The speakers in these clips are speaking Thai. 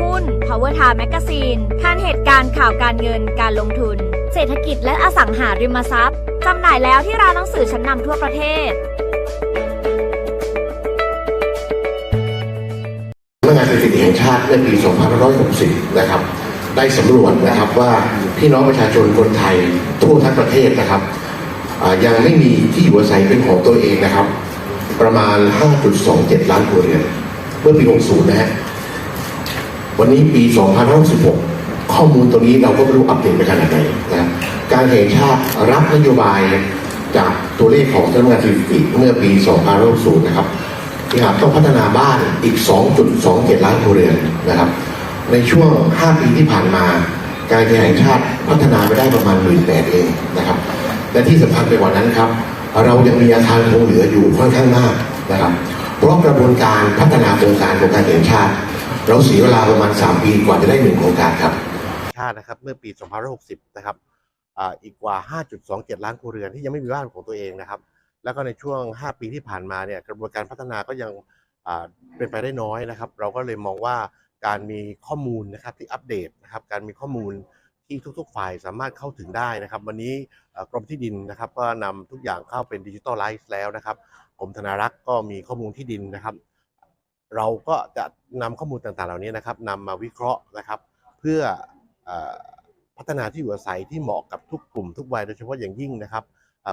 หุ้น Power Time Magazine คันเหตุการณ์ข่าวการเงินการลงทุน เศรษฐกิจและอสังหาริมทรัพย์จำหน่ายแล้วที่ร้านหนังสือชั้นนำทั่วประเทศสำนักงานสถิติจแห่งชาติในปี2560 นะครับ ได้สำรวจนะครับว่าพี่น้องประชาชนคนไทยทั่วทั้งประเทศนะครับยังไม่มีที่อยู่อาศัยเป็นของตัวเองนะครับ ประมาณ 5.27 ล้านครัวเรือนเมื่อปี 60 นะฮะ วันนี้ปี 2566 ข้อมูลตัวนี้เราก็ไม่รู้อัปเดตไปขนาดไหนนะการแห่งชาติรับนโยบายจากตัวเลขของสำนักงานสถิติเมื่อปี 2560 นะครับที่หากต้องพัฒนาบ้านอีก 2.27 ล้านครัวเรือนนะครับ ในช่วง 5 ปีที่ผ่านมา การแห่งชาติพัฒนาไปได้ประมาณหมื่นแปดเองนะครับ และที่สำคัญไปกว่านั้นครับ เรายังมีอาคารคงเหลืออยู่ค่อนข้างมากนะครับ เพราะกระบวนการพัฒนาโครงการโครงการแห่งชาติ เราเสียเวลาประมาณ 3 ปีกว่าจะได้หนึ่งโครงการครับชาตินะครับเมื่อปี 2560 นะครับอีกกว่า 5.27 ล้านครัวเรือนที่ยังไม่มีบ้านของตัวเองนะครับ แล้วก็ในช่วง 5 ปีที่ผ่านมาเนี่ยกระบวนการพัฒนาก็ยังเป็นไปได้น้อยนะครับ เราก็เลยมองว่าการมีข้อมูลนะครับที่อัปเดตนะครับการมีข้อมูลที่ทุกๆ ฝ่ายสามารถเข้าถึงได้นะครับ วันนี้กรมที่ดินนะครับก็นำทุกอย่างเข้าเป็นดิจิทัลไลซ์แล้วนะครับกรมธนารักษ์ก็มีข้อมูลที่ดินนะครับ เราก็จะนำข้อมูลต่างๆ เหล่านี้นะครับนำมาวิเคราะห์นะครับ เพื่ออพัฒนาที่อยู่อาศัยที่เหมาะกับทุกกลุ่มทุกวัยโดยเฉพาะอย่างยิ่งนะครับ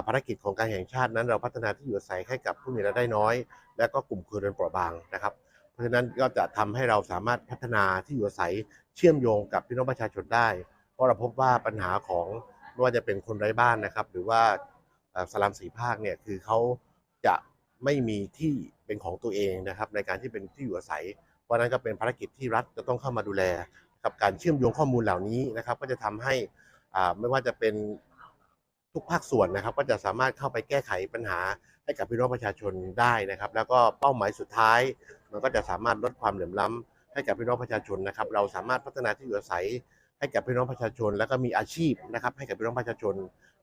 ภารกิจของการแห่งชาตินั้น เราพัฒนาที่อยู่อาศัยให้กับผู้มีรายได้น้อย และก็กลุ่มครัวเรือนเปราะบางนะครับ เพราะฉะนั้นก็จะทำให้เราสามารถพัฒนาที่อยู่อาศัยเชื่อมโยงกับพี่น้องประชาชนได้ เพราะเราพบว่าปัญหาของไม่ว่าจะเป็นคนไร้บ้านนะครับ หรือว่าสลัมสีภาคเนี่ยคือเขาจะไม่มีที่ เป็นของตัวเองนะครับในการที่เป็นที่อยู่อาศัย เพราะนั้นก็เป็นภารกิจที่รัฐจะต้องเข้ามาดูแล กับการเชื่อมโยงข้อมูลเหล่านี้นะครับ ก็จะทำให้อ่าไม่ว่าจะเป็นทุกภาคส่วนนะครับ ก็จะสามารถเข้าไปแก้ไขปัญหาให้กับพี่น้องประชาชนได้นะครับ แล้วก็เป้าหมายสุดท้าย มันก็จะสามารถลดความเหลื่อมล้ำให้กับพี่น้องประชาชนนะครับ เราสามารถพัฒนาที่อยู่อาศัยให้กับพี่น้องประชาชน แล้วก็มีอาชีพนะครับ ให้กับพี่น้องประชาชน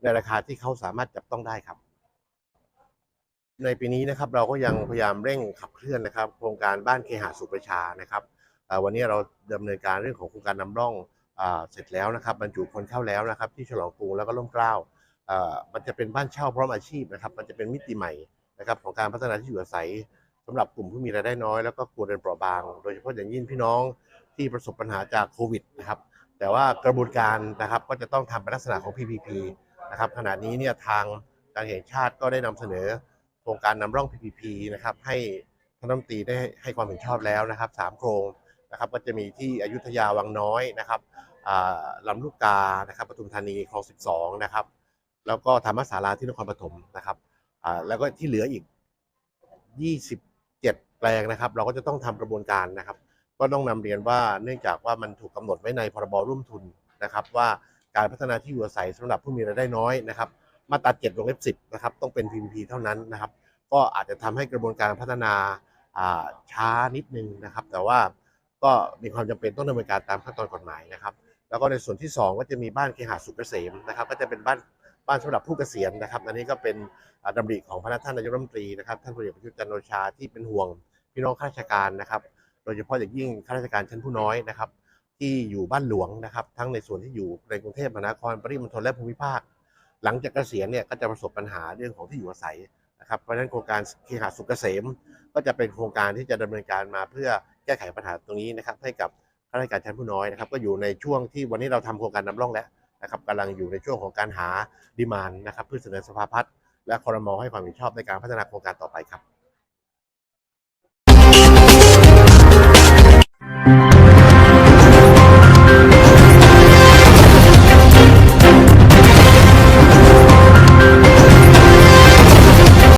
ในราคาที่เขาสามารถจับต้องได้ครับ ในปีนี้นะครับเราก็ยังพยายามเร่งขับเคลื่อนนะครับ โครงการบ้านเคหะสุประชานะครับวันนี้เราดำเนินการเรื่องของโครงการนำร่องอเสร็จแล้วนะครับบรรจุคนเข้าแล้วนะครับ ที่ฉลองกรุงแล้วก็ร่มเกล้ามันจะเป็นบ้านเช่าพร้อมอาชีพนะครับ มันจะเป็นมิติใหม่นะครับของการพัฒนาที่อยู่อาศัยสำหรับกลุ่มผู้มีรายได้น้อยแล้วก็ครัวเรือนเปราะบาง โดยเฉพาะอย่างยิ่งพี่น้องที่ประสบปัญหาจากโควิดนะครับแต่ว่ากระบวนการนะครับก็จะต้องทำเป็นลักษณะของ PPP นะครับขณะนี้เนี่ยทางการแห่งชาติก็ได้นำเสนอ โครงการนำร่อง PPP นะครับให้ท่านรัฐมนตรีได้ให้ความเห็นชอบแล้วนะครับสามโครงนะครับก็จะมีที่อยุธยาวังน้อยนะครับลำลูกกานะครับปทุมธานีคลอง 12 นะครับ แล้วก็ธรรมศาลาที่นครปฐมนะครับแล้วก็ที่เหลืออีก 27 แปลงนะครับ เราก็จะต้องทำกระบวนการนะครับ ก็ต้องนำเรียนว่าเนื่องจากว่ามันถูกกำหนดไว้ในพรบร่วมทุนนะครับ ว่าการพัฒนาที่อยู่อาศัยสำหรับผู้มีรายได้น้อยนะครับ มาตรา7วงเล็บ10นะครับต้องเป็น PPP เท่านั้นนะครับ ก็อาจจะทำให้กระบวนการพัฒนาช้านิดนึงนะครับ แต่ว่าก็มีความจำเป็นต้องดำเนินการตามขั้นตอนกฎหมายนะครับ แล้วก็ในส่วนที่ 2 ก็จะมีบ้านเคหะสุขเกษมนะครับ ก็จะเป็นบ้านบ้านสำหรับผู้เกษียณนะครับ อันนี้ก็เป็นอ่าดำริของพระท่านนายกรัฐมนตรีนะครับท่านพลเอกประยุทธ์จันทร์โอชาที่เป็นห่วงพี่น้องข้าราชการนะครับ โดยเฉพาะอย่างยิ่งข้าราชการชั้นผู้น้อยนะครับ ที่อยู่บ้านหลวงนะครับ ทั้งในส่วนที่อยู่ในกรุงเทพมหานครปริมณฑลและภูมิภาค หลังจากเกษียณเนี่ยก็จะประสบปัญหาเรื่องของที่อยู่อาศัยนะครับเพราะฉะนั้นโครงการเคหะสุขเกษม ก็จะเป็นโครงการที่จะดำเนินการมาเพื่อแก้ไขปัญหาตรงนี้นะครับให้กับข้าราชการชั้นผู้น้อยนะครับก็อยู่ในช่วงที่วันนี้เราทำโครงการนำร่องแล้วนะครับกำลังอยู่ในช่วงของการหาดีมานนะครับเพื่อเสนอสภาพัฒน์และคอรมอให้ความเห็นชอบในการพัฒนาโครงการต่อไปครับ